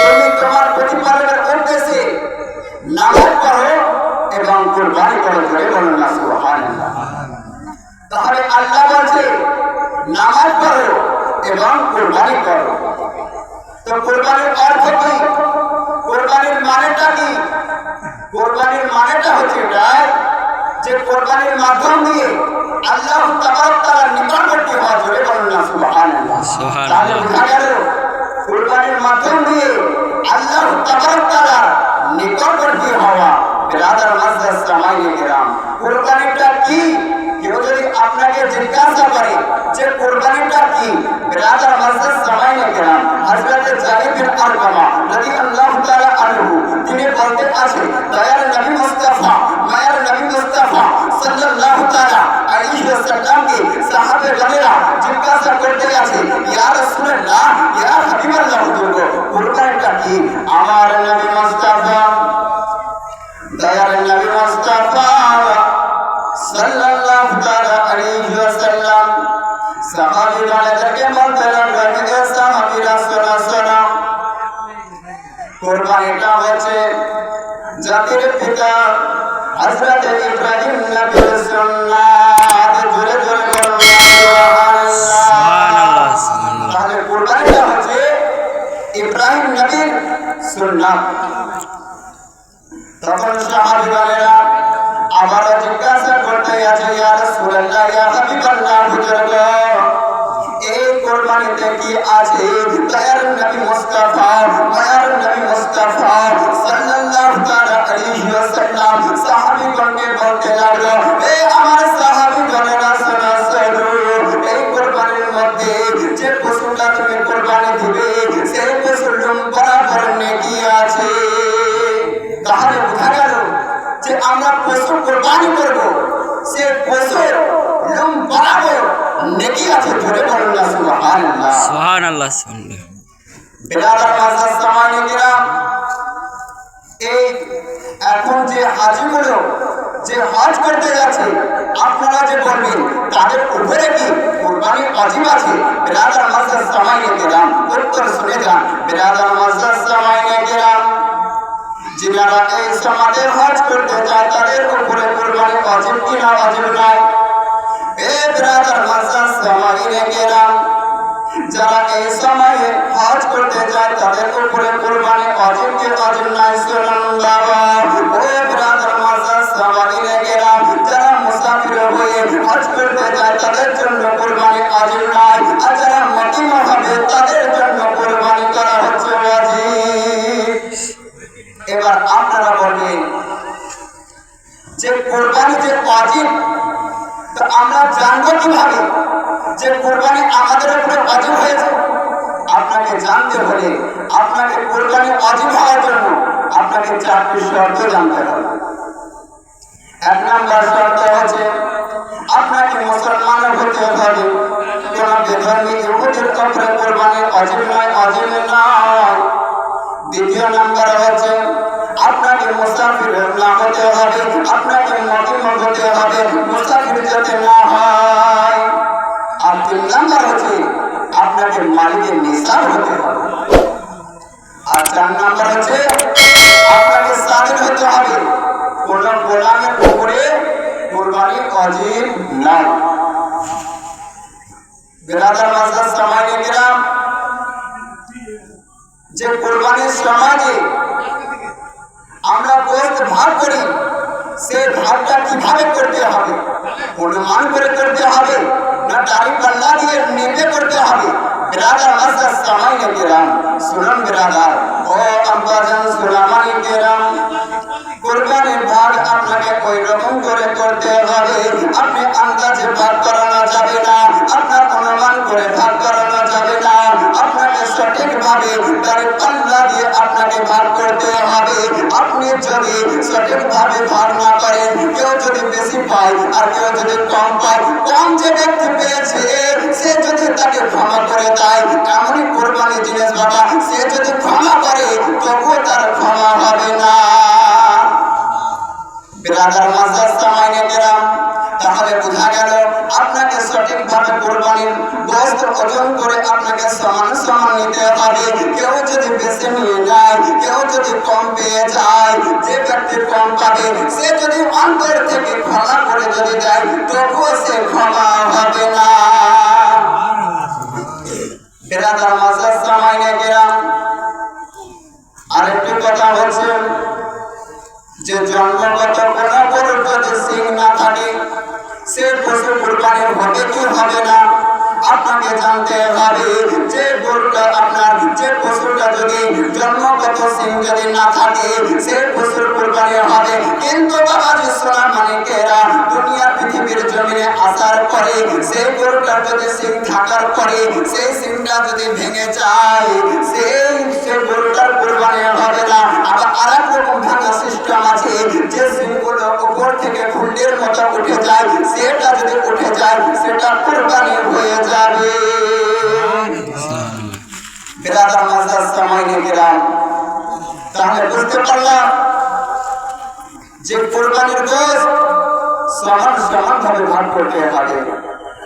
তুমি তোমার প্রতিপালকের উদ্দেশ্যে নামাজ পড়ো এবং কুরবানি করো ধরে বলুন না সুবহানাল্লাহ তাহলে আল্লাহ বলছে নামাজ পড়ো এবং কুরবানি করো তো কোরবানির অর্থ কি কোরবানির মানেটা কি? কোরবানির মানেটা হচ্ছে এটাই যে কোরবানির মাধ্যম দিয়ে আল্লাহ তাবারক তাআলার নিকটবর্তী হওয়া জোরে বলুন না সুবহানাল্লাহ। সুবহানাল্লাহ। তাহলে বোঝা গেল কোরবানির মাধ্যম দিয়ে আল্লাহ তাবারক তাআলার নিকটবর্তী হওয়া বিরাদার মাসদাস সামাইনে কেরাম। কোরবানিটা কি? কেউ যদি আপনাকে জিজ্ঞাসা করে যে কোরবানিটা কি বিরাদার মাসদাস সামাইনে কেরাম হযরত জাহিদ বিন আরকামা রাদিয়াল্লাহু সাহাবী গণেরকে বলতে লাগলেন হে সাহাবীরা শোনো শোনো কোরবানিটা হচ্ছে জাতির পিতা হযরত ইব্রাহিম নবীর সুন্নাত জোরে জোরে। তাহলে কোরবানিটা হচ্ছে ইব্রাহিম নবীর সুন্নাত তখন সাহাবীরা আবারও জিজ্ঞাসা করতে আছে ইয়া রাসূলুল্লাহ ইয়া হাবিবাল্লাহ হুজুর সামানি গ্রাম এই এখন যে হাজিগুলো, যে হজ করতে যাচ্ছে, আপনারা যে বলবেন, তাদের উপরে কি কোরবানি অজিব আছে? বেলাদার মাসার সামানি গ্রাম উত্তর শুনে যান বেলাদার মাসার সামানি গ্রাম যারা এই সমাজের হজ করতে চায়, তাদের উপরে কোরবানি অজিব অজিব এ ব্রাদার সামানি গ্রাম যারা এই সময়ে হজ করতে যায় তাদের উপরে কোরবানি অজিব কে অজিব নাই শুনুন জানতে হলে আপনাকে কোরবানি অজিব হওয়ার জন্য আপনাকে চারটি শর্ত জানতে হবে। এক নম্বর শর্ত হচ্ছে, আপনাকে মুসলমান হতে হবে। কোন বেধর্মী ইহুদের উপরে কোরবানি অজিব নয় অজিব নয়। দ্বিতীয় নাম্বার হচ্ছে, আপনাকে মুসাফির না হতে হবে, আপনাকে মদিম হতে হবে, মুসাফির যাতে না মালিকের নিসাব হতে হবে। আর চার নাম্বার হচ্ছে আপনাকে স্বাধীন হতে হবে। কোন গোলামের উপরে কোরবানি অজীব নাই। বেরাদার মাসার সমাজে গ্রাম, যে কোরবানির সমাজে আমরা গোস্ত ভাগ করি, সে ভাগটা কীভাবে করতে হবে? অনুমান করে করতে হবে, না তারিখ পাল্লা দিয়ে নেমে করতে হবে? বিরাদার মাসার সময় গেলাম শুনুন বিরাদার ও আব্বাজান সুলামানি গেলাম কোরবানির ভাগ আপনাকে ওই রকম করে করতে হবে আপনি আন্দাজে ভাগ করানো তাকে ক্ষমা করে দেয় এমনই কোরবানি জিনিস বাবা, সে যদি ক্ষমা করে, তবুও তার ক্ষমা হবে না। বিরাদার তাহলে বোঝা গেল আপনাকে সঠিকভাবে কোরবানির ওজন করে আপনাকে সমান সমান নিতে হবে। কেউ যদি বেশি নিয়ে নেয় কেউ যদি কম পেয়ে যায়, যে ব্যক্তি কম পাবে, সে যদি অন্তর থেকে ক্ষমা করে যদি দেয়, তবুও সে ক্ষমা হবে না। বেরাদার মাসার সময় নিয়ে গেলাম আরেকটি কথা হচ্ছে যে জন্মগত কোনো গরুর যদি সিং না থাকে, সে পশু কুরবানির হবে কি হবে না। আপনাকে জানতে হবে যে গরুটা আপনার, যে পশুটা যদি জন্মগত সিং যদি না থাকে, সে পশুর কুরবানি হবে। কিন্তু সেই গরুটার যদি সিং থাকার পরে সেই সিংটা যদি ভেঙে যায়, সেই সে গরুটার কুরবানি হবে না। আবার আরেক রকম ভাঙা সিস্টেম আছে, যে সিংগুলো উপর থেকে খুন্ডের মতো উঠে যায়, সেটা যদি উঠে যায়, সেটা কুরবানি হয়ে যাবে। বিরাদার মাসার সময় নিয়ে গেলাম। তাহলে বুঝতে পারলাম যে কোরবানির গোস সমান সমান ভাবে ভাগ করতে হবে।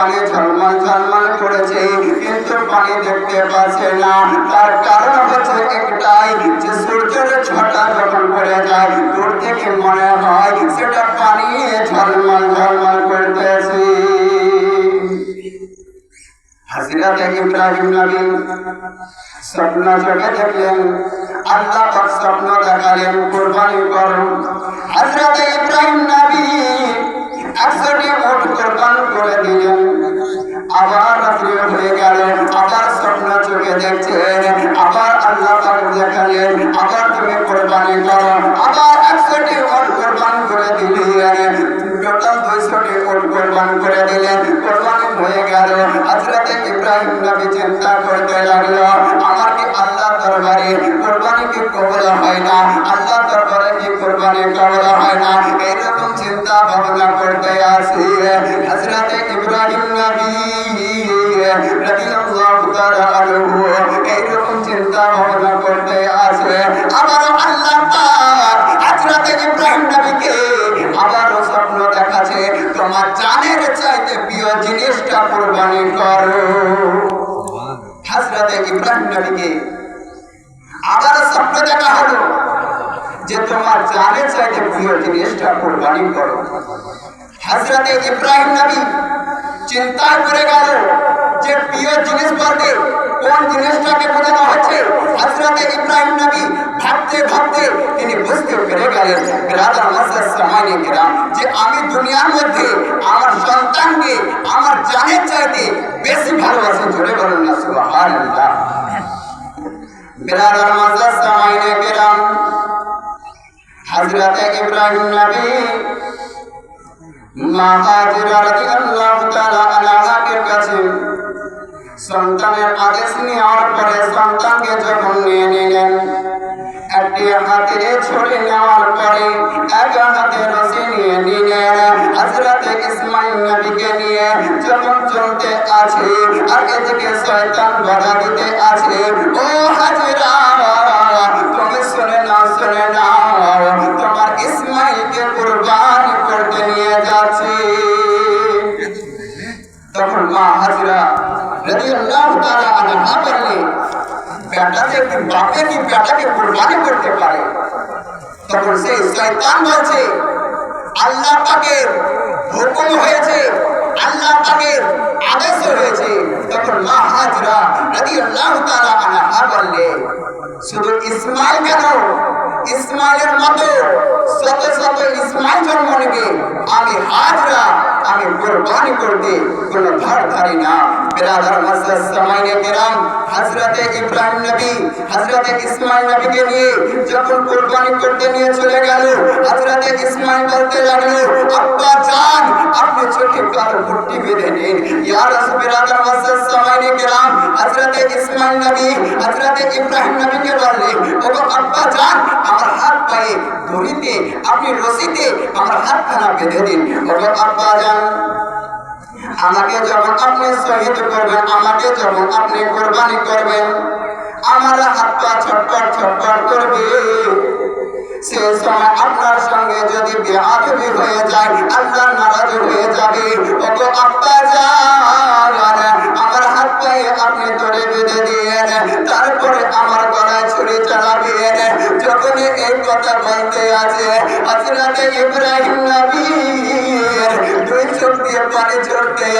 পানি ঝলমল ঝলমল করেছে, কিন্তু পানি দেখতে পাচ্ছে না। তার কারণ হচ্ছে একটাই, যে সূর্যের ছটা যখন পড়ে যায়, দূর থেকে মনে হয় সেটা পানি ঝলমল ঝলমল করতেছে। হাসিরাত ইব্রাহিম নবী স্বপ্ন চোখে দেখলেন, আল্লাহ স্বপ্ন দেখালেন, কোরবানি করুন হযরত ইব্রাহিম নবী একশোটি উট কোরবান করে দিলেন। আবার রাত্রি হয়ে গেলেন, আবার স্বপ্ন চোখে দেখছেন, আবার আল্লাহ তাকে দেখালেন, আবার তুমি কোরবানি করো, আবার একশোটি ওট কোরবান করে দিলেন টোটাল দুইশোটি ওট কোরবান করে দিলেন, কোরবানি হয়ে গেল। হাজরাতে ইব্রাহিম নবী চিন্তা করতে লাগল, আমার কি আল্লাহ দরবারে কোরবানি কি কবল হয় না? আল্লাহ দরবারে কি কোরবানি কবল হয় না? এরকম চিন্তা ভাবনা করতে আসি। হযরতে ইব্রাহিম নবী রাদিয়াল্লাহু তাআলা আনহু, এইরকম চিন্তা ভাবনা করতে জানের প্রিয় জিনিসটা কোরবানি করো। হাজরাতে ইব্রাহিম নবী চিন্তা করে গেল যে প্রিয় জিনিস বলতে কোন জিনিসটাকে বোঝানো হচ্ছে, হজরতে ইব্রাহিম নবী ভাবতে ভাবতে তিনি বুঝতে পেরে গেলেন রাজা মাসার সময় গেলাম যে আমি দুনিয়ার মধ্যে আমার সন্তানকে, আমার জানের চাইতে বেশি ভালোবাসি জোরে বলুন না, সুবহানাল্লাহ। বিরাদার মাসার সময় গেলাম হজরতে ইব্রাহিম নবী মা হাজিরা রাদিয়াল্লাহু তাআলা আনহার কাছে সন্তানের আদেশ নেওয়ার পরে সন্তানকে যখন নিয়ে নিলেন একটি হাতে ছড়ে নেওয়ার পরে এক হাতে রসি নিয়ে নিলেন হজরতে ইসমাইল নবীকে নিয়ে যখন চলতে আছে আর এদিকে শয়তান বাধা দিতে আছে ও হাজিরা বাপে কি বেটাকে কুরবানি করতে পারে? তখন সে শয়তান বলছে, আল্লাহ পাকের হুকুম হয়েছে, আল্লাহ পাকের আদেশ হয়েছে। তখন মা হাজরা রাদিয়াল্লাহু তাআলা আনহা শুধু ইসমাইল কেন? ইসমাইলের মতো শত শত ইসমাইল জন্ম নেবে। আমি হাজরা, আমি কোরবানি করতে কোন ধার ধারি না। বেরাদার মাসাজ সামাইনে কেরাম, হাজরাতে ইব্রাহিম নবী, হাজরাতে ইসমাইল নবীকে নিয়ে যখন কোরবানি করতে নিয়ে চলে গেল ইসমাইল বলতে লাগল, আব্বা জান আপনি চোখে কালো পট্টি বেঁধে নিন। ইয়া রাসূল বেরাদার মাসাজ সামাইনে ইসমাইল নবী, হযরতে ইব্রাহিম নবীকে বললেন ওগো আব্বা জান আমার হাত পায়ে দড়িতে আপনি রশিতে আমার হাতখানা বেঁধে দিন। ওগো আব্বা জান আমাকে যখন আপনি শহীদ করবেন, আমাকে যখন আপনি কোরবানি করবেন আমার হাত পা ছটপট ছটপট করবে। সে সময় আপনার সঙ্গে যদি বেআদবি হয়ে যায়, আল্লাহ নারাজ হয়ে যাবে। ওগো আব্বা জান আমার হাত পায়ে আপনি ধরে বেঁধে দিয়ে তারপরে আমার গলায় ছুরি চালাবেন। যখন এই কথা বলতে আছে হযরতে ইব্রাহিম নবী দিয়ে পানি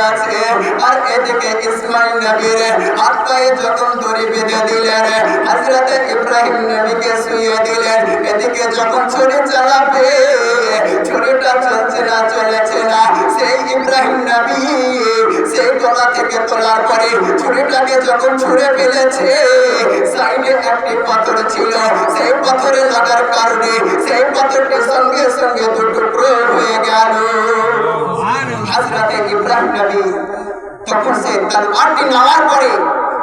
আছে আর এদিকে ইসমাইল নবীর হাত যখন দড়ি বেঁধে দিলেন, হযরতে ইব্রাহিম নবীকে শুয়ে দিলেন, এদিকে যখন ছুরি চালাবে, ছুরিটা চলছে না, চলেছে না, সেই ইব্রাহিম নবী সেই গলা থেকে তোলার পরে ছুরিটাকে যখন ছুঁড়ে ফেলেছে, সাইডে একটি পাথর ছিল, সেই পাথরে লাগার কারণে সেই পাথরটি সঙ্গে সঙ্গে দুটুকরো হয়ে গেল। হাজরাতে ইব্রাহিম নবী তখন সে তলোয়ারটি নেওয়ার পরে,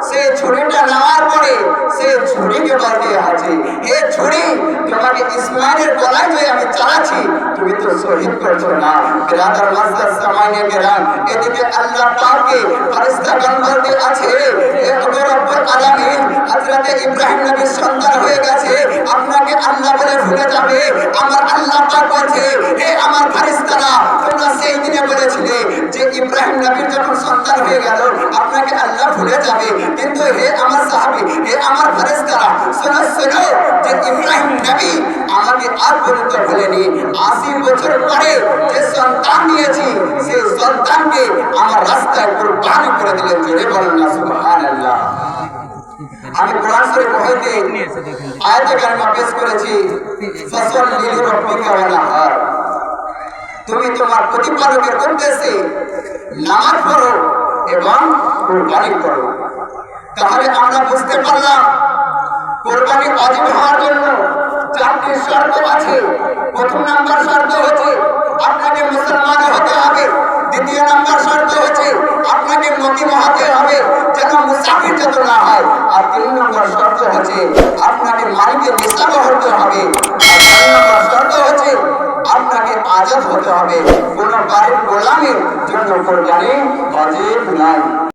সে ছুরিটা নেওয়ার পরে, সে ছুরিকে বলতে আছে, হে ছুরি তোমাকে ইসমাইলের গলায় যে আমি চালাচ্ছি, তুমি তো শহীদ করছ না। বিরাদার মাসদার সামাইনে গেলাম। এদিকে আল্লাহ পাকে ফেরেশতাগণ বলতে আছে আলামিন, হযরতে ইব্রাহিম নবীর সন্তান হয়ে গেছে, আপনাকে আল্লাহ বলে ভুলে যাবে। আমার আল্লাহ পাক বলছে, হে ইব্রাহিম নবীর যখন সন্তান হয়ে গেল, আপনাকে আল্লাহ ভুলে যাবে। কিন্তু হে আমার সাহাবী, হে আমার ফেরেশতারা, শোনো শোনো যে ইব্রাহিম নবী আমাকে আর পর্যন্ত ভুলেনি। আশি বছর পরে যে সন্তান নিয়েছি, সেই সন্তানকে আমার রাস্তায় কোরবানি করে দিলেন জোরে বলেন না, সুবহানাল্লাহ। আমি কোরআন শরীফ হইতে আয়াতে কারিমা পেশ করেছি, ফসল লিলি রব্বিকা ওয়ানাহার তুমি তোমার প্রতিপালকের উদ্দেশ্যে নামাজ পড়ো এবং কোরবানি করো। তাহলে আমরা বুঝতে পারলাম, কোরবানি অজীব হওয়ার জন্য চারটি শর্ত আছে। প্রথম নাম্বার শর্ত হচ্ছে, আপনাকে মুসলমান হতে হবে। দ্বিতীয় নাম্বার শর্ত হচ্ছে, আপনাকে মতিম হতে হবে যেন মুসাফির যত না হয়। আর তিন নম্বর শর্ত হচ্ছে, আপনাকে মালিকের নিঃসাব হতে হবে। আর চার নম্বর শর্ত হচ্ছে আপনাকে আজাদ হতে হবে কোন বাড়ির গোলামের জন্য কোরবানি অজীব নাই